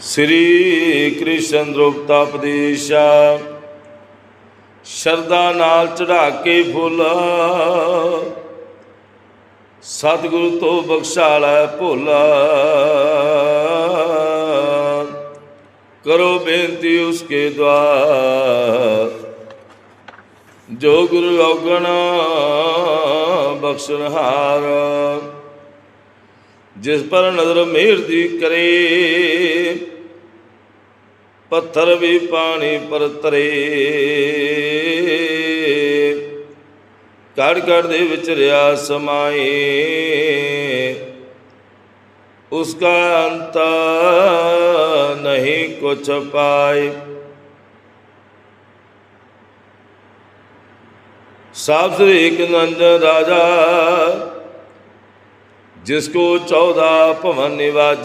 ਸ੍ਰੀ ਕ੍ਰਿਸ਼ਨ ਰੂਪਤਾਪਦੇਸ਼ਾ ਸ਼ਰਦਾ ਨਾਲ ਚੜਾ ਕੇ ਫੁੱਲ। ਸਤਿਗੁਰੂ ਤੋਂ ਬਖਸ਼ਾਲਾ ਭੋਲਾ। ਕਰੋ ਬੇਨਤੀ ਉਸਕੇ ਦਵਾਰ ਜੋ ਗੁਰੂ ਔਗਣ ਬਖਸ਼ਣਹਾਰ ਜਿਸ ਪਰ ਨਜ਼ਰ ਮਿਹਰ ਦੀ ਕਰੇ। ਪੱਥਰ ਵੀ ਪਾਣੀ ਪਰ ਤਰੇ। ਕੜ ਕੜ ਦੇ ਵਿੱਚ ਰਿਆ ਸਮਾਏ। ਉਸਕਾ ਅੰਤ ਨਹੀਂ ਕੁਛ ਪਾਏ। ਸਾਬ ਸ੍ਰੀ ਏਕ ਰਾਜਾ जिसको चौदह पवन निवाज